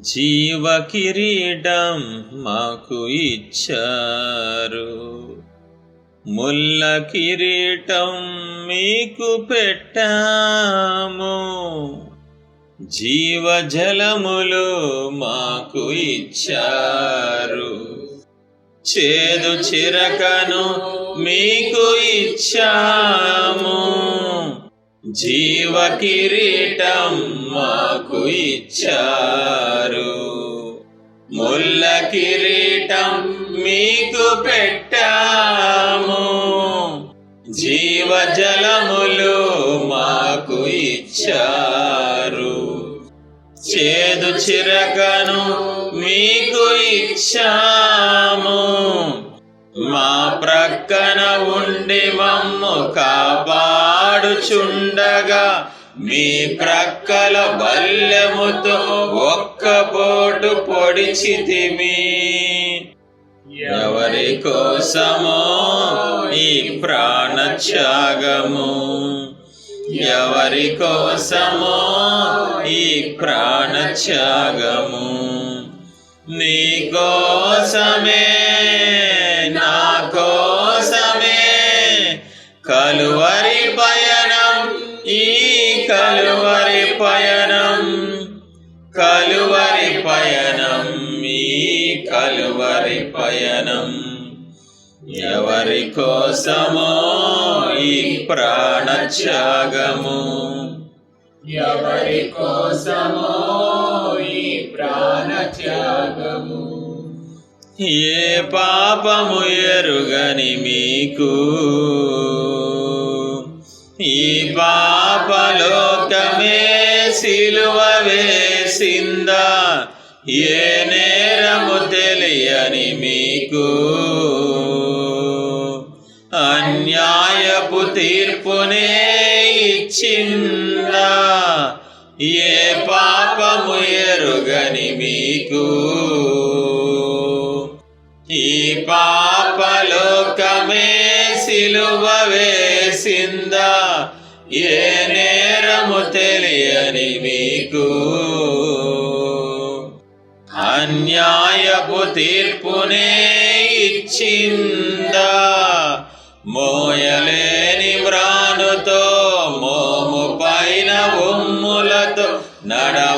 జీవ కిరీటం మాకు ఇచ్చారు. ముల్ల కిరీటం మీకు పెట్టాము. జీవ జలములు మాకు ఇచ్చారు. చేదు చిరకను మీకు ఇచ్చాము. జీవ కిరీటం మాకు ఇచ్చారు. ముల్ల కిరీటం మీకు పెట్టాము. జీవ జలములు మాకు ఇచ్చారు. చేదు చిరకను మీకు ఇచ్చాము. మా ప్రక్కన ఉండి మమ్ము కాపాడుచుండగా మీ ప్రక్కల బల్లెముతో ఒక్క బోటు పొడిచితిమి. ఎవరి కోసమో ఈ ప్రాణత్యాగము? ఎవరి కోసమో ఈ ప్రాణత్యాగము? నీ కోసమే నా కోసమో ఈ ప్రాణత్యాగము. ఎవరి కోసమో ఈ ప్రాణ త్యాగము ఏ పాపము ఎరుగని మీకు? ఈ పాపలోకమే సిలువ వేసిందా? ఏ నేరము తెలియని మీకు? పాపము ఎరుగని మీకు. ఈ పాపలోకమే సిలువ వేసిందా. ఏ నేరము తెలియని మీకు. అన్యాయపు తీర్పునే ఇచ్చిందా. మోయలేని వ్రానుతో మోము పైన ఉమ్ములతో నడవ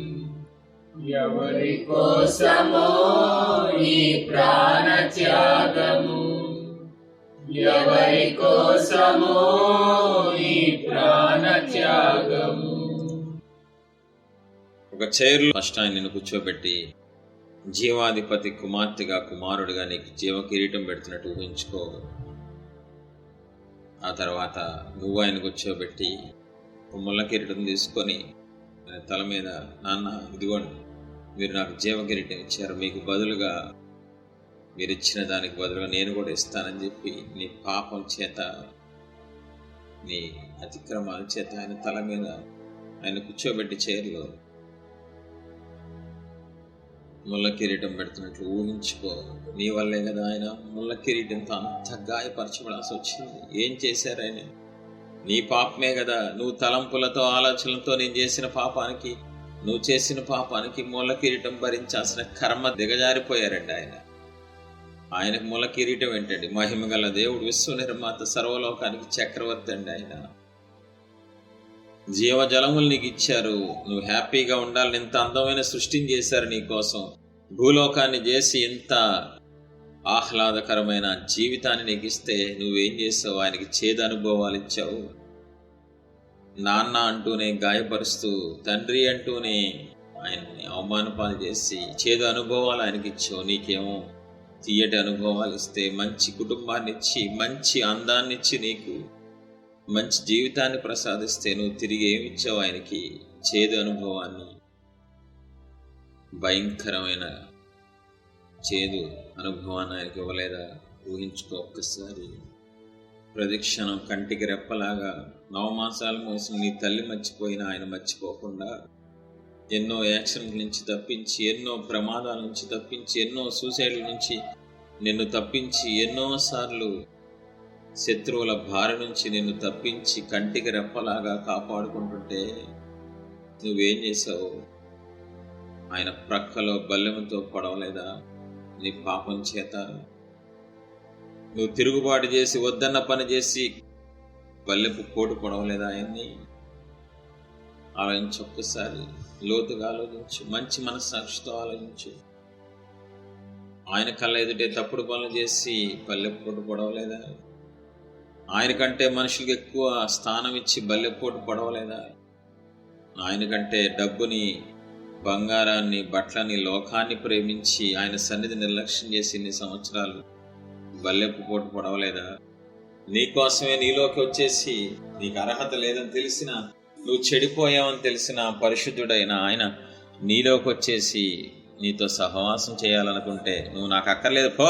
ఎవరి కోసమో ఈ ప్రాణ త్యాగము ఎవరి కోసమో ఈ ప్రాణ త్యాగము ఒక చైర్లో నష్టాన్ని నిన్ను కూర్చోబెట్టి జీవాధిపతి కుమార్తెగా కుమారుడిగా నీకు జీవ కిరీటం పెడుతున్నట్టు ఊహించుకో. ఆ తర్వాత నువ్వు ఆయన కూర్చోబెట్టి ఒక ముళ్ళ కిరీటం తీసుకొని ఆయన తల మీద నాన్న ఇదిగోండి మీరు నాకు జీవకిరీటం ఇచ్చారు. మీకు బదులుగా మీరు ఇచ్చిన దానికి బదులుగా నేను కూడా ఇస్తానని చెప్పి నీ పాపం చేత నీ అతిక్రమాల చేత ఆయన తల మీద ఆయన కూర్చోబెట్టి చైర్లో ముళ్ళ కిరీటం పెడుతున్నట్లు ఊహించుకో. నీ వల్లే కదా ఆయన ముళ్ళ కిరీటంతో అంత గాయపరచబడాల్సి వచ్చింది. ఏం చేశారు ఆయన? నీ పాపమే కదా. నువ్వు తలంపులతో ఆలోచనలతో నేను చేసిన పాపానికి నువ్వు చేసిన పాపానికి మూల కిరీటం భరించాల్సిన కర్మ దిగజారిపోయారండి ఆయన. ఆయనకు మూల కిరీటం ఏంటండి? మహిమగల దేవుడు విశ్వ నిర్మాత సర్వలోకానికి చక్రవర్తి అండి ఆయన. జీవజలములు నీకు ఇచ్చారు. నువ్వు హ్యాపీగా ఉండాలని ఇంత అందమైన సృష్టిని చేశారు నీకోసం భూలోకాన్ని చేసి ఇంత ఆహ్లాదకరమైన జీవితాన్ని నీకు ఇస్తే నువ్వేం చేసావు ఆయనకి చేదు అనుభవాలు ఇచ్చావు. నాన్న అంటూనే గాయపరుస్తూ తండ్రి అంటూనే ఆయన్ని అవమానపాలు చేసి చేదు అనుభవాలు ఆయనకి ఇచ్చావు. నీకేమో తీయటి అనుభవాలు ఇస్తే మంచి కుటుంబాన్ని ఇచ్చి మంచి అందాన్ని ఇచ్చి నీకు మంచి జీవితాన్ని ప్రసాదిస్తే నువ్వు తిరిగి ఏమి ఇచ్చావు? ఆయనకి చేదు అనుభవాన్ని. భయంకరమైన చేదు అనుభవాన్ని ఆయనకి ఇవ్వలేదా? ఊహించుకో ఒక్కసారి. ప్రదక్షిణం కంటికి రెప్పలాగా నవమాసాలు మోసిన నీ తల్లి మర్చిపోయినా ఆయన మర్చిపోకుండా ఎన్నో యాక్సిడెంట్ నుంచి తప్పించి ఎన్నో ప్రమాదాల నుంచి తప్పించి ఎన్నో సూసైడ్ల నుంచి నిన్ను తప్పించి ఎన్నోసార్లు శత్రువుల భార నుంచి నిన్ను తప్పించి కంటికి రెప్పలాగా కాపాడుకుంటుంటే నువ్వేం చేసావు? ఆయన ప్రక్కలో బల్లెముతో పడవలేదా? నీ పాపం చేత నువ్వు తిరుగుబాటు చేసి వద్దన్న పని చేసి పల్లెపు కోటు పొడవలేదా ఆయన్ని? ఆలోచించి ఒక్కసారి లోతుగా ఆలోచించు మంచి మనస్సాక్షితో ఆలోచించు. ఆయన కళ్ళ ఎదుటే తప్పుడు పనులు చేసి పల్లెపోటు పొడవలేదా? ఆయన కంటే మనుషులకు ఎక్కువ స్థానం ఇచ్చి బల్లెపోటు పడవలేదా? ఆయన కంటే డబ్బుని బంగారాన్ని బట్టలని లోకాన్ని ప్రేమించి ఆయన సన్నిధి నిర్లక్ష్యం చేసి ఇన్ని సంవత్సరాలు బల్లెపు పోటు పొడవలేదా? నీకోసమే నీలోకి వచ్చేసి నీకు అర్హత లేదని తెలిసిన నువ్వు చెడిపోయావని తెలిసిన పరిశుద్ధుడైన ఆయన నీలోకి వచ్చేసి నీతో సహవాసం చేయాలనుకుంటే నువ్వు నాకు అక్కర్లేదు పో!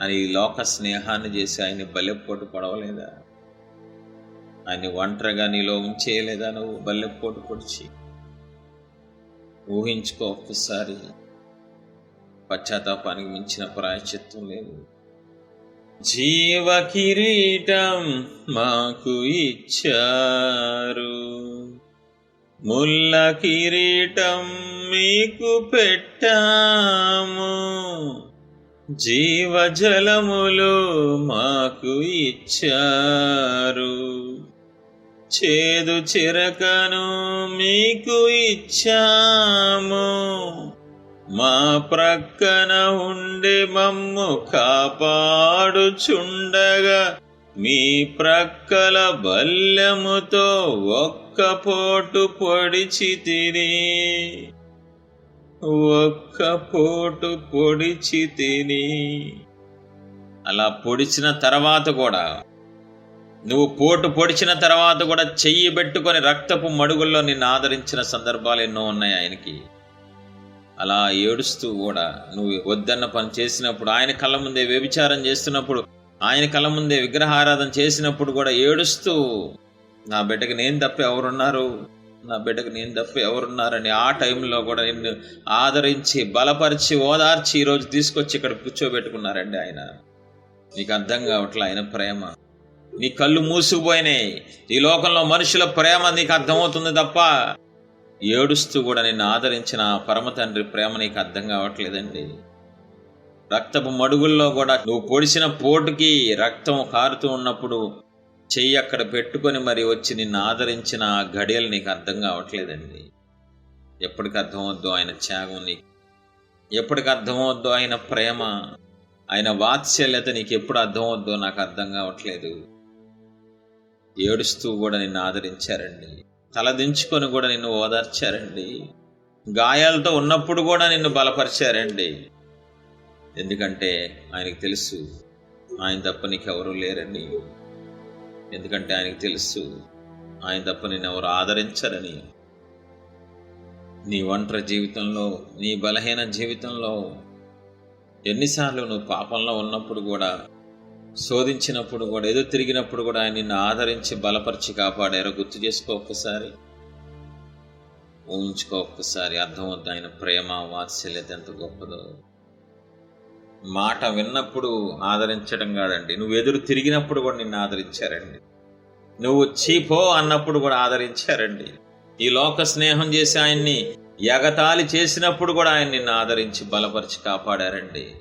అని లోక స్నేహాన్ని చేసి ఆయన్ని బల్లెపోటు పొడవలేదా? ఆయన్ని ఒంటరిగా నీలో ఉంచేయలేదా నువ్వు బల్లెపోటు పొడిచి? ఊహించుకో ఒక్కసారి. పశ్చాత్తాపానికి మించిన ప్రాయశ్చిత్వం లేదు. జీవ కిరీటం మాకు ఇచ్చారు. ముల్ల కిరీటం మీకు పెట్టాము. జీవజలములు మాకు ఇచ్చారు. చేదు చిరకను మీకు ఇచ్చాము. మా ప్రక్కన ఉండి మమ్ము కాపాడుచుండగా మీ ప్రక్కల బల్యముతో ఒక్క పోటు పొడిచి తిని ఒక్క పోటు పొడిచి తిని. అలా పొడిచిన తర్వాత కూడా నువ్వు పోటు పొడిచిన తర్వాత కూడా చెయ్యి పెట్టుకొని రక్తపు మడుగుల్లో నిన్ను ఆదరించిన సందర్భాలు ఎన్నో ఉన్నాయి ఆయనకి. అలా ఏడుస్తూ కూడా నువ్వు వద్దన్న పని చేసినప్పుడు ఆయన కళ్ళ ముందే వ్యభిచారం చేస్తున్నప్పుడు ఆయన కళ్ళ ముందే విగ్రహారాధన చేసినప్పుడు కూడా ఏడుస్తూ నా బిడ్డకి నేను తప్ప ఎవరున్నారు? నా బిడ్డకు నేను తప్ప ఎవరున్నారని ఆ టైంలో కూడా నిన్ను ఆదరించి బలపరిచి ఓదార్చి ఈరోజు తీసుకొచ్చి ఇక్కడ కూర్చోబెట్టుకున్నారండి ఆయన. నీకు అర్థం కావట్లే ఆయన ప్రేమ? నీ కళ్ళు మూసుకుపోయినాయి. ఈ లోకంలో మనుషుల ప్రేమ నీకు అర్థమవుతుంది తప్ప ఏడుస్తూ కూడా నిన్ను ఆదరించిన పరమ తండ్రి ప్రేమ నీకు అర్థం కావట్లేదండి. రక్తపు మడుగుల్లో కూడా నువ్వు పొడిసిన పోటుకి రక్తం కారుతూ ఉన్నప్పుడు చెయ్యి అక్కడ పెట్టుకొని మరి వచ్చి నిన్ను ఆదరించిన ఆ గడియలు నీకు అర్థం కావట్లేదండి. ఎప్పటికి అర్థమవుద్దో ఆయన త్యాగం నీకు ఎప్పటికి అర్థమవుద్దో ఆయన ప్రేమ ఆయన వాత్సల్యత నీకు ఎప్పుడు అర్థమవుద్దో నాకు అర్థం కావట్లేదు. ఏడుస్తూ కూడా నిన్ను ఆదరించారండి. తలదించుకొని కూడా నిన్ను ఓదార్చారండి. గాయాలతో ఉన్నప్పుడు కూడా నిన్ను బలపరిచారండి. ఎందుకంటే ఆయనకు తెలుసు ఆయన తప్ప నీకెవరూ లేరండి. ఎందుకంటే ఆయనకు తెలుసు ఆయన తప్ప నిన్ను ఎవరు ఆదరించరని. నీ ఒంటరి జీవితంలో నీ బలహీన జీవితంలో ఎన్నిసార్లు నువ్వు పాపంలో ఉన్నప్పుడు కూడా శోధించినప్పుడు కూడా ఎదురు తిరిగినప్పుడు కూడా ఆయన నిన్ను ఆదరించి బలపరిచి కాపాడారో గుర్తు చేసుకో ఒక్కసారి. ఊహించుకో ఒక్కసారి అర్థమవుద్ది ఆయన ప్రేమ వాత్సల్యత ఎంత గొప్పదో. మాట విన్నప్పుడు ఆదరించడం కాదండి. నువ్వు ఎదురు తిరిగినప్పుడు కూడా నిన్ను ఆదరించారండి. నువ్వు చీపో అన్నప్పుడు కూడా ఆదరించారండి. ఈ లోక స్నేహం చేసి ఆయన్ని ఎగతాళి చేసినప్పుడు కూడా ఆయన నిన్ను ఆదరించి బలపరిచి కాపాడారండి.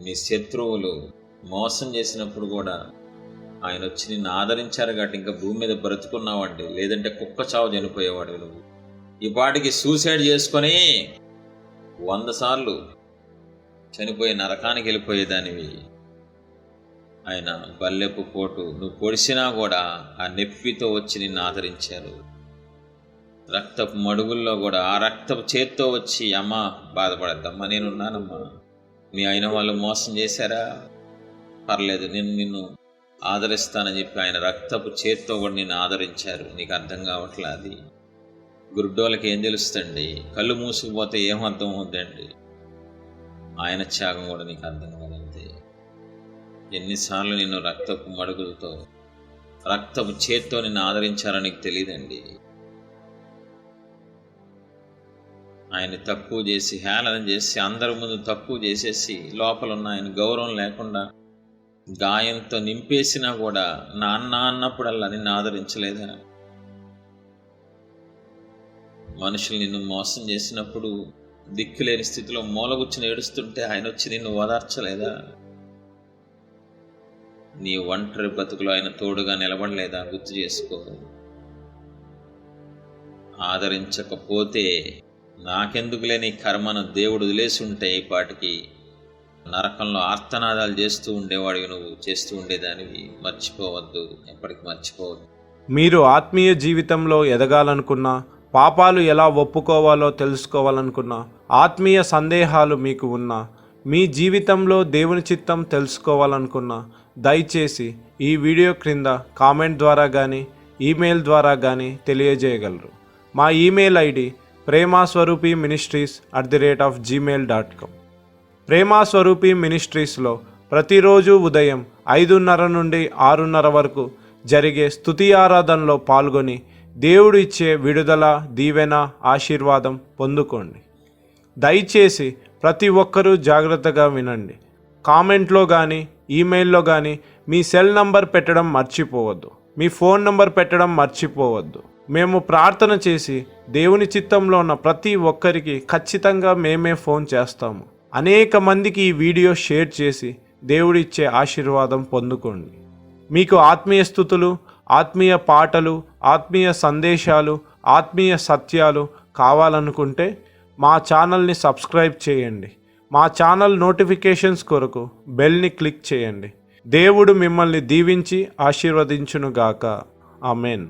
నీ శత్రువులు మోసం చేసినప్పుడు కూడా ఆయన వచ్చి నిన్ను ఆదరించారు కాబట్టి ఇంకా భూమి మీద బ్రతుకున్నావండి. లేదంటే కుక్క చావు చనిపోయేవాడు నువ్వు. ఈ పాటికి సూసైడ్ చేసుకొని వంద సార్లు చనిపోయే నరకానికి వెళ్ళిపోయేదానివి. ఆయన బల్లెపు పోటు నువ్వు పొడిసినా కూడా ఆ నొప్పితో వచ్చి నిన్ను ఆదరించారు. రక్తపు మడుగుల్లో కూడా ఆ రక్తపు చేత్తో వచ్చి అమ్మ బాధపడద్దమ్మా నేనున్నానమ్మా. మీ అయిన వాళ్ళు మోసం చేశారా? పర్లేదు నేను నిన్ను ఆదరిస్తానని చెప్పి ఆయన రక్తపు చేత్తో కూడా నిన్ను ఆదరించారు. నీకు అర్థం కావట్లే అది? గురుడోళ్ళకి ఏం తెలుస్తుంది కళ్ళు మూసుకుపోతే ఏం అర్థం అవుద్దండి? ఆయన త్యాగం కూడా నీకు అర్థం కాదంతే. ఎన్నిసార్లు నిన్ను రక్తపు మడుగులతో రక్తపు చేత్తో నిన్ను ఆదరించారో నీకు తెలియదండి. ఆయన తక్కువ చేసి హేళన చేసి అందరి ముందు తక్కువ చేసేసి లోపల ఉన్న ఆయన గౌరవం లేకుండా గాయంతో నింపేసినా కూడా నాన్న అన్నప్పుడల్లా నిన్ను ఆదరించలేదా? మనుషులు నిన్ను మోసం చేసినప్పుడు దిక్కులేని స్థితిలో మూలగుచ్చిన ఏడుస్తుంటే ఆయన వచ్చి నిన్ను ఓదార్చలేదా? నీ ఒంటరి బతుకులో ఆయన తోడుగా నిలబడలేదా? గుర్తు చేసుకో. ఆదరించకపోతే నాకెందుకులే నీ కర్మను దేవుడు వదిలేసి ఉంటే ఈ పాటికి? నరకంలో ఆర్తనాదాలు చేస్తూ ఉండేవాడివి నువ్వు చేస్తూ ఉండేదానివి. మర్చిపోవద్దు ఎప్పటికి మర్చిపోవద్దు. మీరు ఆత్మీయ జీవితంలో ఎదగాలనుకున్నా పాపాలు ఎలా ఒప్పుకోవాలో తెలుసుకోవాలనుకున్నా ఆత్మీయ సందేహాలు మీకు ఉన్నా మీ జీవితంలో దేవుని చిత్తం తెలుసుకోవాలనుకున్నా దయచేసి ఈ వీడియో క్రింద కామెంట్ ద్వారా కానీ ఈమెయిల్ ద్వారా కానీ తెలియజేయగలరు. మా email ID Premaswarupi ministries at the rate of gmail dot com. Premaswarupi మినిస్ట్రీస్లో ప్రతిరోజు ఉదయం ఐదున్నర నుండి ఆరున్నర వరకు జరిగే స్థుతి ఆరాధనలో పాల్గొని దేవుడు ఇచ్చే విడుదల దీవెన ఆశీర్వాదం పొందుకోండి. దయచేసి ప్రతి ఒక్కరూ జాగ్రత్తగా వినండి. కామెంట్లో కానీ ఈమెయిల్లో కానీ మీ సెల్ నంబర్ పెట్టడం మర్చిపోవద్దు. మీ ఫోన్ నంబర్ పెట్టడం మర్చిపోవద్దు. మేము ప్రార్థన చేసి దేవుని చిత్తంలో ఉన్న ప్రతి ఒక్కరికి ఖచ్చితంగా మేమే ఫోన్ చేస్తాము. అనేక మందికి ఈ వీడియో షేర్ చేసి దేవుడిచ్చే ఆశీర్వాదం పొందుకోండి. మీకు ఆత్మీయ స్థుతులు ఆత్మీయ పాటలు ఆత్మీయ సందేశాలు ఆత్మీయ సత్యాలు కావాలనుకుంటే మా ఛానల్ని సబ్స్క్రైబ్ చేయండి. మా ఛానల్ నోటిఫికేషన్స్ కొరకు బెల్ని క్లిక్ చేయండి. దేవుడు మిమ్మల్ని దీవించి ఆశీర్వదించునుగాక. ఆమెన్.